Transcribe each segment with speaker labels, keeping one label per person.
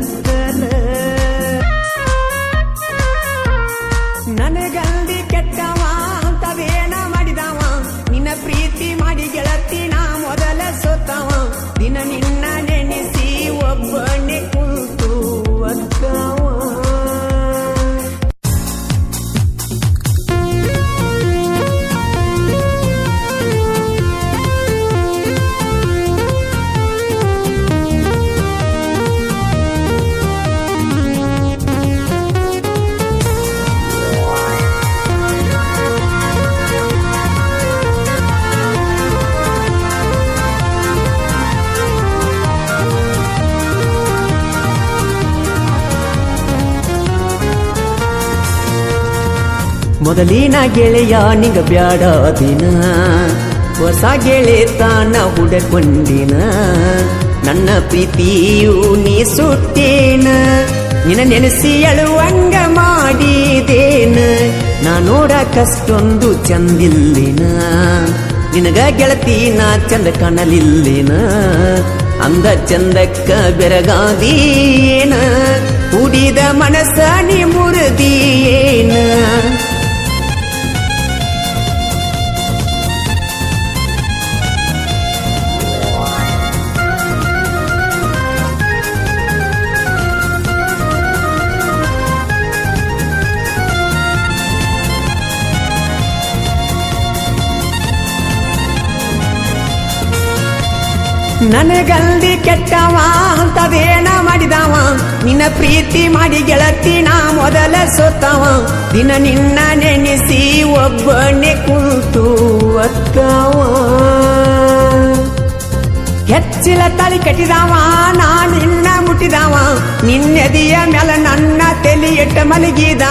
Speaker 1: one. ಮೊದಲಿನ ಗೆಳೆಯ ನಿಂಗ ಬ್ಯಾಡ ದಿನ. ಹೊಸ ಗೆಳೆತನ ಹುಡಕೊಂಡಿನ. ನನ್ನ ಪ್ರೀತಿಯು ನೀ ಸುತ್ತೇನ. ನಿನ್ನ ನೆನೆಸಿ ಅಳುವಂಗ ಮಾಡಿದೇನ. ನಾ ನೋಡಕಷ್ಟೊಂದು ಚಂದಿಲ್ಲಿನ. ನಿನಗ ಗೆಳತಿ ನಾ ಚಂದ ಕಾಣಲಿಲ್ಲಿನ. ಅಂದ ಚಂದಕ್ಕ ಬೆರಗಾದೀನ ಕೂಡಿದ ಮನಸ್ಸ ನೀ ನನಗಲ್ದಿ ಕೆಟ್ಟವ ಅಂತದೇನ ಮಾಡಿದವ. ನಿನ್ನ ಪ್ರೀತಿ ಮಾಡಿ ಗೆಳತಿ ನಾ ಮೊದಲ ಸೋತವ. ದಿನ ನಿನ್ನ ನೆನೆಸಿ ಒಬ್ಬನೇ ಕುಂತು ಒತ್ತವ. ಹೆಚ್ಚಿಲ ತಲೆ ಕಟ್ಟಿದವ, ನಾ ನಿನ್ನ ಮುಟ್ಟಿದವ. ನಿನ್ನೆದಿಯ ಮೇಲೆ ನನ್ನ ತಲೆ ಎಟ್ಟ ಮಲಗಿದವ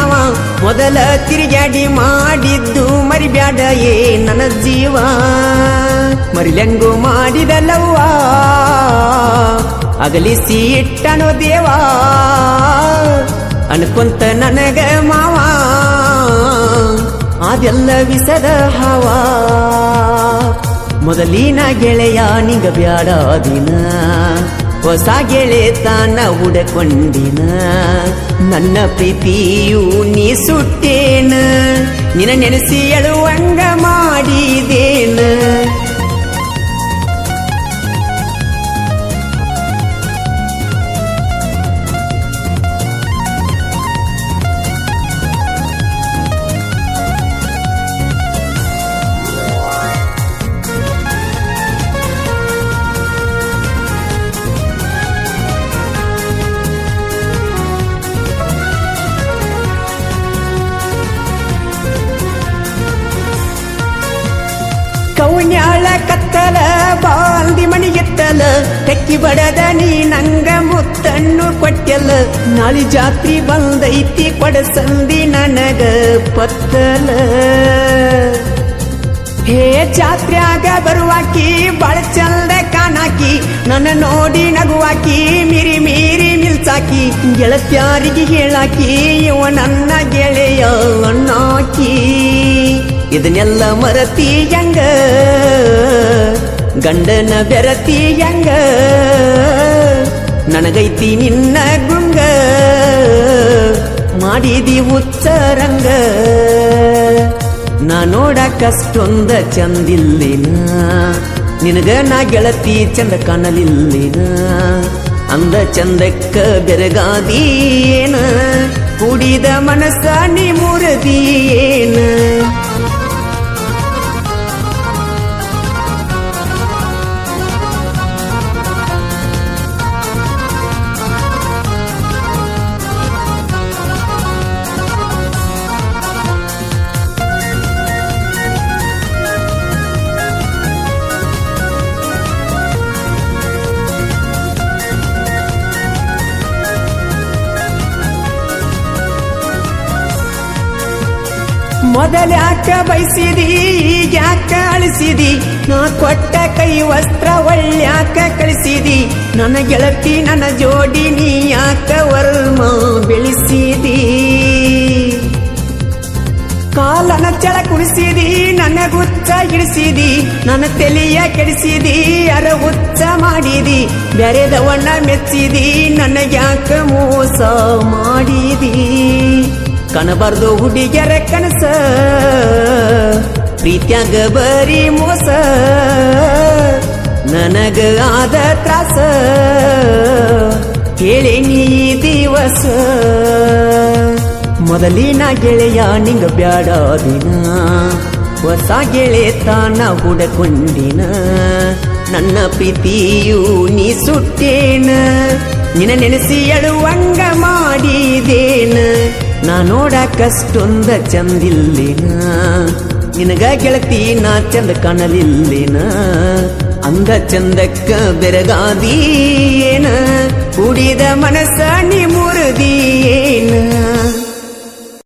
Speaker 1: ಮೊದಲ ತಿರುಗಾಡಿ ಮಾಡಿದ್ದು ಮರಿಬ್ಯಾಡ ಏ ನನ್ನ ಜೀವ. ಮರಿಲೆಂಗು ಮಾಡಿದಲ್ಲವ್ವ. ಅಗಲಿಸಿ ಇಟ್ಟನು ದೇವಾ. ಅನ್ಕೊಂತ ನನಗ ಮಾವ. ಅದೆಲ್ಲ ವಿಸದ ಹವಾ. ಮೊದಲಿನ ಗೆಳೆಯ ನಿಂಗ ಬ್ಯಾಡ ದಿನ. ಹೊಸ ಗೆಳೆತನ ಹುಡಕೊಂಡಿನ. ನನ್ನ ಪ್ರೀತಿಯು ನೀ ಸುಟ್ಟೇನ. ನಿನ್ನ ನೆನೆಸಿ ಅಳುವಂಗ ಮಾಡಿದೇನ. ತೆಕ್ಕಿ ಬಡದ ನೀ ನಂಗ ಮುತ್ತಣ್ಣು ಕೊಟ್ಟೆಲ್ಲ. ನಾಳಿ ಜಾತ್ರಿ ಬಂದೈತಿ ಕೊಡಸಂದಿ ನನಗ ಪತ್ತಲ. ಹೇ ಜಾತ್ರ್ಯಾಗ ಬರುವಾಕಿ ಬಳ ಚಂದ ಕಾಣಾಕಿ. ನನ್ನ ನೋಡಿ ನಗುವಾಕಿ, ಮಿರಿ ಮೀರಿ ನಿಲ್ಸಾಕಿ. ಗೆಳತ್ಯಾರಿಗೆ ಹೇಳಾಕಿ, ಇವ ನನ್ನ ಗೆಳೆಯ ಅಣ್ಣಾಕಿ ಇದನ್ನೆಲ್ಲ ಮರತಿ ಹೆಂಗ? ಗಂಡನ ಬೆರತಿ ಹೆಂಗ ನನಗೈತಿ ನಿನ್ನ ಗುಂಗ ಮಾಡಿದಿ ಉಚ್ಚರಂಗ ನಾ ನೋಡಕಷ್ಟೊಂದ ಚಂದಿಲ್ಲಿನ ನಿನಗ ನಾ ಗೆಳತಿ ಚಂದ ಕಾಣಲಿಲ್ಲಿನ ಅಂದ ಚಂದಕ್ಕ ಬೆರಗಾದೀನ ಕುಡಿದ ಮನಸ್ಸ ನೀ ಮುರದೀನ ಮೊದಲ್ಯಾಕ ಬಯಸಿದಿ ಈಗ್ಯಾಕ ಅಳಿಸಿದಿ? ನಾ ಕೊಟ್ಟ ಕೈ ವಸ್ತ್ರ ಒಳ್ಳ್ಯಾಕ ಕಳಿಸಿದಿ. ನನ್ನ ಗೆಳತಿ, ನನ್ನ ಜೋಡಿ ನೀ ಯಾಕ ವರ್ಮ ಬೆಳೆಸಿದಿ? ಕಾಲನ ಚಳ ಕುಣಿಸಿದಿ, ನನ್ನ ಗುಚ್ಚ ಇಳಿಸಿದಿ. ನನ್ನ ತೆಲಿಯ ಕೆಡಿಸಿದಿ ಅರ ಹುಚ್ಚ ಮಾಡಿದಿ. ಬೆರೆದವಣ್ಣ ಮೆಚ್ಚಿದಿ ಯಾಕ ಮೋಸ ಮಾಡಿದಿ? ಕಣಬಾರ್ದು ಹುಡುಗಿಯರ ಕನಸ. ಪ್ರೀತ್ಯಾಗ ಬರೀ ಮೋಸ. ನನಗ ಆದ ತ್ರಾಸ. ಕೇಳಿ ನೀ ದಿವಸ. ಮೊದಲಿನ ಗೆಳೆಯ ನಿಂಗ ಬ್ಯಾಡ ದಿನ. ಹೊಸ ಗೆಳೆತನ ಹುಡಕೊಂಡಿನ. ನನ್ನ ಪ್ರೀತಿಯು ನೀ ಸುಟ್ಟೇನ. ನಿನ ನೆನೆಸಿ ಅಳುವಂಗ ಮಾಡಿದೇನ. ನಾ ನೋಡಕಷ್ಟೊಂದ ಚಂದಿಲ್ಲಿನ ನಿನಗ ಗೆಳತಿ ನಾ ಚಂದ ಕಾಣಲಿಲ್ಲಿನ ಅಂದ ಚಂದಕ್ಕ ಬೆರಗಾದೀನ ಕುಡಿದ ಮನಸ್ಸ ನೀ ಮುರಿದೀನ